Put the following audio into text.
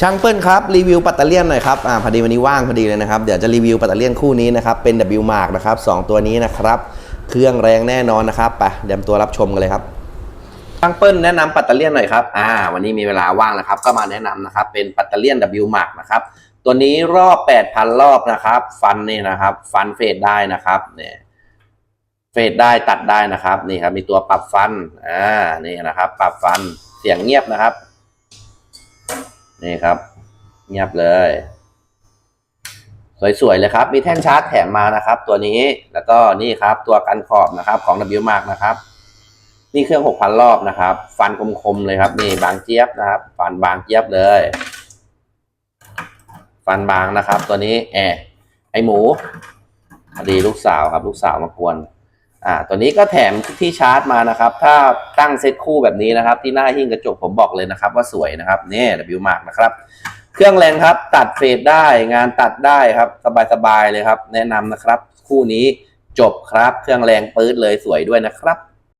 ช่างเปิ้ลครับรีวิวปัตเตอร์เลียนหน่อยครับอ่าพอดีวันนี้ว่างพอดีเลยนะครับเดี๋ยวจะรีวิวปัตเตอร์เลียนคู่นี้นะครับเป็น W Mark นะครับสองตัวนี้นะครับ เครื่องแรงแน่นอนนะครับไปเดี๋ยวตัวรับชมกันเลยครับช่างเปิ้ลแนะนำปัตเตอร์เลียนหน่อยครับอ่าวันนี้มีเวลาว่างนะครับ ก็มาแนะนำนะครับเป็นปัตเตอร์เลียน W Mark นะครับตัวนี้รอบ 8,000 รอบนะครับ ฟันนี่นะครับ ฟันเฟดได้นะครับเนี่ยเฟดได้ตัดได้นะครับนี่ครับมีตัวปรับฟันอ่านี่นะครับ ปรับฟันเสียงเงียบนะครับ นี่ครับ เงียบเลย สวยๆเลยครับ มีแท่นชาร์จแถมมานะครับ ตัวนี้แล้วก็นี่ครับ ตัวกันขอบนะครับ ของ W Mark นะครับ นี่เครื่อง6,000รอบนะครับ ฟันคมๆเลยครับ นี่บางเจี๊ยบนะครับ ฟันบางเจี๊ยบเลย ฟันบางนะครับ ตัวนี้แอบไอหมูพอดีลูกสาวครับ ลูกสาวมากวน อ่าตัวนี้ก็แถมที่ชาร์จมานะครับ ถ้าตั้งเซตคู่แบบนี้นะครับ ที่หน้าหิ้งกระจกผมบอกเลยนะครับ ว่าสวยนะครับนี่ W Mark นะครับ เครื่องแรงครับ ตัดเฟดได้งานตัดได้ครับ สบายๆเลยครับ แนะนำนะครับ คู่นี้จบครับ เครื่องแรงปื๊ดเลยสวยด้วยนะครับ